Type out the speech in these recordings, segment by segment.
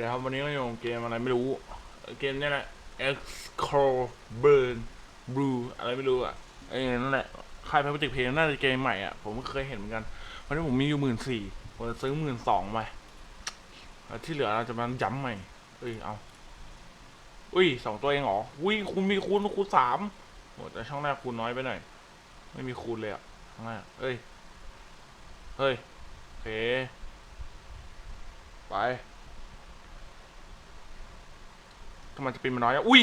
ดีครับ วันนี้เราอยู่กับเกมอะไรไม่รู้ เกมนี้แหละ X Core Burn Blue อะไรไม่รู้อะไอ้นั่นแหละค่ายพาติกเพลงน่าจะเกมใหม่อะ ผมก็เคยเห็นเหมือนกัน วันนี้ผมมีอยู่หมื่นสี่ผมจะซื้อหมื่นสองไปที่เหลือเราจะมาย้ำใหม่ เอ้ย เอา อุ้ยสองตัวเองเหรอ อุ้ยคุณมีคูณคูณสามโหแต่ช่องแรกคูณน้อยไปหน่อย ไม่มีคูณเลยอะช่องแรกเอ้ย เฮ้ยโอเคไป ทำไมจะเป็นมันน้อยอะอุ้ย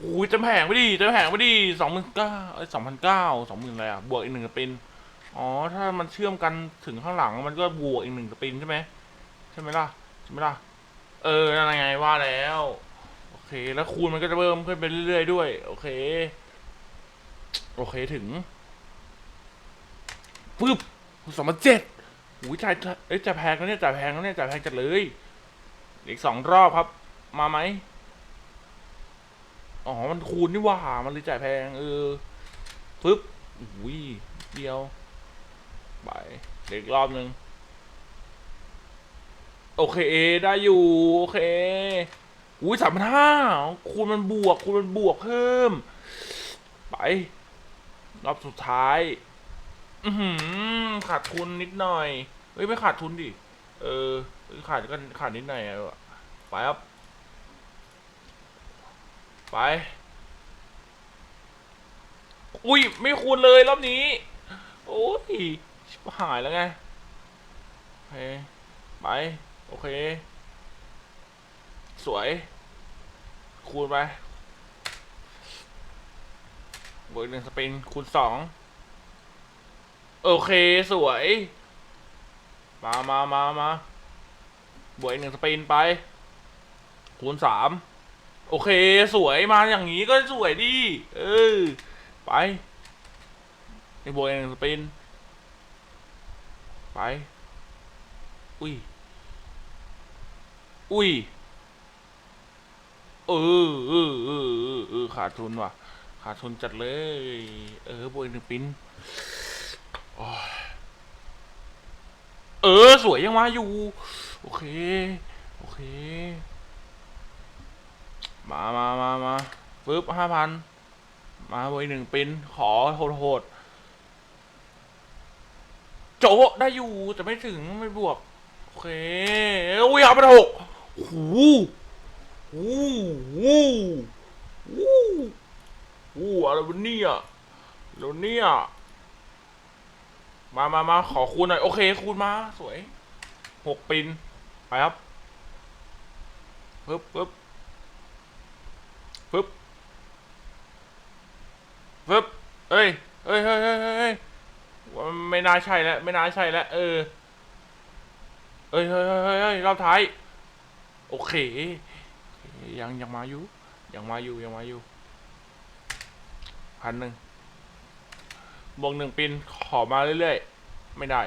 อุ้ยเต็มแผงไปดิเต็มแผงไปดิสองหมื่นเก้าเอ้ยสองพันเก้าสองหมื่นอะไรอะบวกอีกหนึ่งสปินอ๋อ ถ้ามันเชื่อมกันถึงข้างหลังมันก็บวกอีกหนึ่งสปินใช่ไหมใช่ไหมล่ะใช่ไหมล่ะ เออนั่นไงว่าแล้ว โอเค แล้วคูณมันก็จะเพิ่มขึ้นไปเรื่อยๆด้วย โอเค โอเคถึงปึ๊บสองพันเจ็ดอุ้ยจ่ายเอ้ยจ่ายแพงแล้วเนี่ยจ่ายแพงแล้วเนี่ยจ่ายแพงจัดเลย อีกสองรอบครับ มาไหม อ๋อ มันคูณนี่หว่า มันเลยจ่ายแพง เออปึ๊บอุ้ยเดียว ไปเด็กรอบหนึ่งโอเค ได้อยู่ โอเค อุ้ยสามพันห้าคูณมันบวก คูณมันบวกเพิ่ม ไป รอบสุดท้าย อืขาดทุนนิดหน่อย เฮ้ย ไม่ขาดทุนดิ เออ ขาดก็ขาดนิดหน่อยอะไปครับ ไป อุ้ย ไม่คูณเลยรอบนี้ โอ้ยชิบหายแล้วไง โอเค ไป โอเค สวย คูณไปบวกหนึ่งสปิน คูณสอง โอเค สวย มามามามาบวกอีกหนึ่งสปินไป คูณสาม โอเคสวยมาอย่างนี้ก็สวยดิเออ ไปไอ้บวยหนึ่งสปินไป อุ้ย อุ้ย เออเออเออเออเออขาดทุนว่ะ ขาดทุนจัดเลย เออบวยหนึ่งปินโอ้ยเออ สวยยังมาอยู่ โอเค โอเค มามามามาปึ๊บห้าพันมาบวยหนึ่งปินขอโหดโหดๆโจได้อยู่แต่ไม่ถึงไม่บวก โอเคอุ้ยเอาไปหกโอ้โหโอ้โหโอ้โหโอ้โหอะไรวะเนี่ยแล้วเนี่ยมามามาขอคูณหน่อย โอเค คูณมา สวยหกปิน ไปครับปึ๊บปึ๊บ ปึ๊บปึ๊บเอ้ยเอ้ยเฮ้ยเฮ้ยเฮ้ยเฮ้ยว่าไม่น่าใช่แล้วไม่น่าใช่แล้วเออ เอ้ยเฮ้ยเฮ้ยเฮ้ยเฮ้ยรอบท้าย โอเค ยังยังมาอยู่ ยังมาอยู่ยังมาอยู่พันหนึ่งบวกหนึ่งปินขอมาเรื่อยๆ ไม่ได้